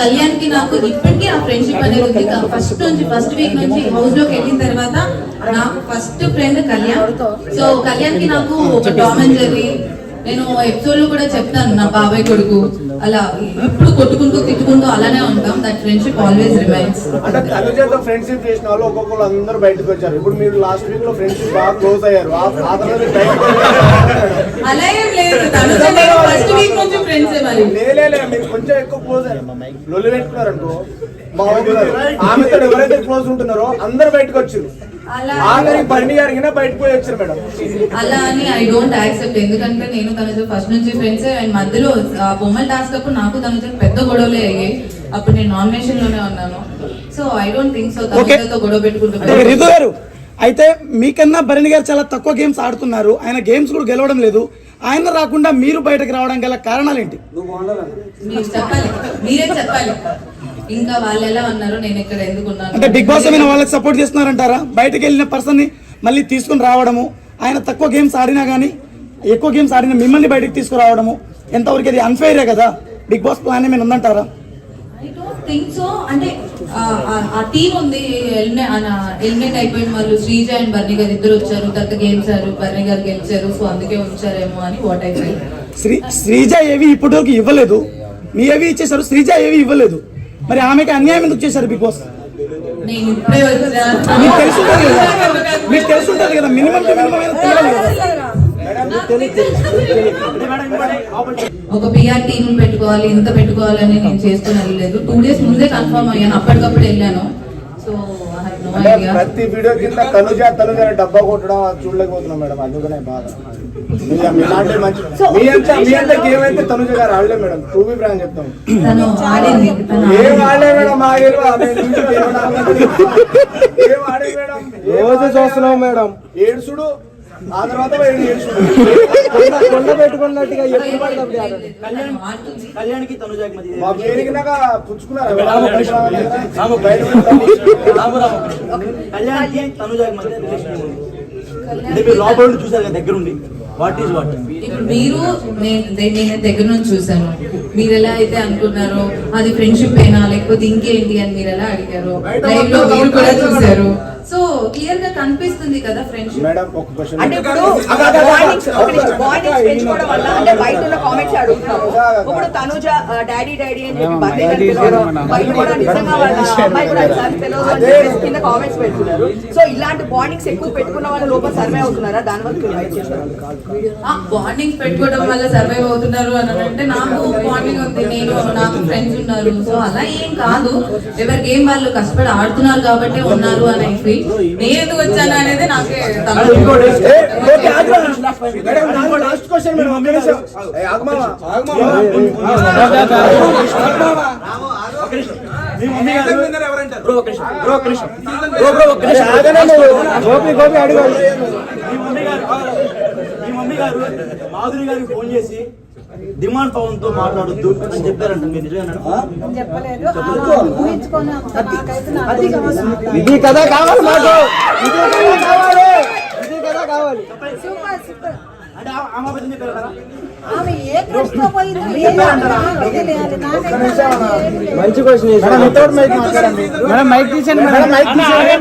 కళ్యాణ్కి నాకు ఇప్పటికీ ఆ ఫ్రెండ్షిప్ అనేది ఉంది. ఫస్ట్ నుంచి ఫస్ట్ వీక్ నుంచి హౌస్లోకి వెళ్ళిన తర్వాత నాకు ఫస్ట్ ఫ్రెండ్ కళ్యాణ్. సో కళ్యాణ్కి నాకు ఒక టామ్ అండ్ జెర్రీ నేను ఎపిసోడ్లో కూడా చెప్తాను నా బాబాయ్ కొడుకు. అలా ఎప్పుడు కొట్టుకుంటూ తిట్టుకుంటూ అలానే ఉంటాం. దట్ ఫ్రెండ్షిప్ ఆల్వేస్ రిమైన్స్ అంటే తనుజతో ఫ్రెండ్షిప్ చేసిన వాళ్ళు ఒక్కొక్కరు అందరూ బయటకు వచ్చారు. ఇప్పుడు మీరు లాస్ట్ వీక్లో ఫ్రెండ్షిప్ బాగా క్లోజ్ అయ్యారు. అలా ఏం లేదు. తను ఫస్ట్ వీక్ నుంచి ఫ్రెండ్స్ మరి లే, లే, మీరు కొంచెం ఎక్కువ క్లోజ్ లొల్లి ఆమెతో ఎవరైతే క్లోజ్ ఉంటున్నారో అందరు బయటకు వచ్చారు. అలా. ఆఖరి బండి గారికి బయటకు పోయి వచ్చారు మేడం. అలా అని ఐ డోంట్ యాక్సెప్ట్ ఎందుకంటే నేను తనతో ఫస్ట్ నుంచి ఫ్రెండ్స్ అండ్ మధ్యలో ఆ బొమ్మల టాస్క్ అప్పుడు నాకు తనతో పెద్ద గొడవలే అయ్యాయి. అప్పుడు నేను నామినేషన్లోనే ఉన్నాను. So I don't think so. తనతో గొడవ అంటే పెట్టుకుంటూ రితు గారు అయితే మీకన్నా భరణి గారు చాలా తక్కువ గేమ్స్ ఆడుతున్నారు. ఆయన గేమ్స్ కూడా గెలవడం లేదు. ఆయన రాకుండా మీరు బయటకు రావడం గల కారణాలు ఏంటి? మీరు చెప్పాలి. మీరే చెప్పాలి. ఇంకా వాళ్ళు ఎలా ఉన్నారు? నేను ఇక్కడ ఎందుకు ఉన్నాను? అంటే బిగ్ బాస్ ఏమైనా వాళ్ళకి సపోర్ట్ చేస్తున్నారంటారా? బయటకు వెళ్ళిన పర్సన్ని మళ్ళీ తీసుకుని రావడము ఆయన తక్కువ గేమ్స్ ఆడినా కానీ ఎక్కువ గేమ్స్ ఆడిన మిమ్మల్ని బయటకు తీసుకురావడము ఎంతవరకు అది అన్ఫైరే కదా? బిగ్ బాస్ ప్లాన్ ఏమైనా ఉందంటారా? థింక్ సో అంటే ఆ- ఆ- ఆ టీం ఉంది. ఎలిమినేట్ అయిపోయిన వాళ్ళు శ్రీజ అండ్ బర్ని గారు ఇద్దరు వచ్చారు. తర్వాత గేమ్స్ ఆరు బర్ని గారు గెలిచారు. సో అందుకే ఉంచారేమో అని what I file Sri Sreeja ఏవి ఇప్పటివరకు ఇవ్వలేదు. మీ ఏవి ఇచ్చేసారు శ్రీజ ఏవి ఇవ్వలేదు. మరి ఆమెకి అన్యాయం ఎందుకు చేశారు బిగ్ బాస్? మీకు తెలుసుంటది కదా. మీకు తెలుసుంటది కదా. మినిమం టు మినిమం తెలియాలి కదా. ఒక పిఆర్ టీమ్ పెట్టుకోవాలి ఇంత పెట్టుకోవాలని నేను చేసుకుని వెళ్ళలేదు టూ డేస్ ముందే కన్ఫర్మ్ అయ్యాను. అప్పటికప్పుడు వెళ్ళాను. సో ప్రతి వీడియో కింద తనుజ తనుజ డబ్బా కొట్టడం చూడలేకపోతున్నాం మేడం. అందుకనే బాధ. మీ- మీలాంటి మంచి మీ అంత మీ అంత గేమ్ అయితే తనుజ గారు ఆడలే మేడం. టూ బి ప్రాంక్ చెప్తాం. తను ఆడింది. తను ఏం. ఆడలే మేడం ఏం ఆడే మేడం? రోజు చూస్తున్నాం మేడం. ఏడుసుడు? ఆ తర్వాత కొండ పెట్టుకున్నట్టుగా ఎప్పుడు. కళ్యాణ్కి తనుజాకి మధ్య మా పేరుకినాక పుచ్చుకున్నారా? కళ్యాణ్కి తనుజాకి మధ్య రిలేషన్ అంటే మీరు లోపల నుండి చూసారు కదా దగ్గరుండి. వాట్ ఈస్ వాట్ ఇప్పుడు మీరు నేను నేను దగ్గర నుంచి చూసాను మీరు ఎలా అయితే అనుకున్నారో అది ఫ్రెండ్షిప్ అయినా లేకపోతే ఇంకేంటి అని మీరు ఎలా అడిగారు లైవ్లో మీరు కూడా చూసారు సో క్లియర్గా కనిపిస్తుంది కదా ఫ్రెండ్షిప్ మేడం ఒక క్వశ్చన్ అంటే ఇప్పుడు వార్నింగ్స్ వార్నింగ్స్ పెంచుకోవడం వల్ల అంటే బయట ఉన్న కామెంట్స్ అడుగుతున్నారు. ఇప్పుడు తనుజ డాడీ డాడీ అని చెప్పి బర్త్డే బయట కూడా నిజంగా వాళ్ళ అమ్మాయి కూడా సార్ తెలియదు అని చెప్పేసి కింద కామెంట్స్ పెడుతున్నారు. సో ఇలాంటి బాండింగ్స్ ఎక్కువ పెట్టుకున్న వాళ్ళ లోపల సర్వే అవుతున్నారా? దాని వల్ల బాండింగ్ పెట్టుకోవడం వల్ల సర్వైవ్ అవుతున్నారు అని అంటే నాకు బాండింగ్ ఉంది నేను నాకు ఫ్రెండ్స్ ఉన్నారు సో అలా ఏం కాదు ఎవరి గేమ్ వాళ్ళు కష్టపడి ఆడుతున్నారు కాబట్టి ఉన్నారు అని నేను ఎందుకు వచ్చాను అనేది నాకే. గోపి గోపి మాధురి గారికి ఫోన్ చేసి డిమాండ్ పవన్తో మాట్లాడొద్దు అని చెప్పారంట. మీరు ఇది కదా కావాలి మాకు. ఇది కదా ఇది కదా అంటే ఆమె చెప్పారు కదా. మంచి question madam mike madam mike తీసండి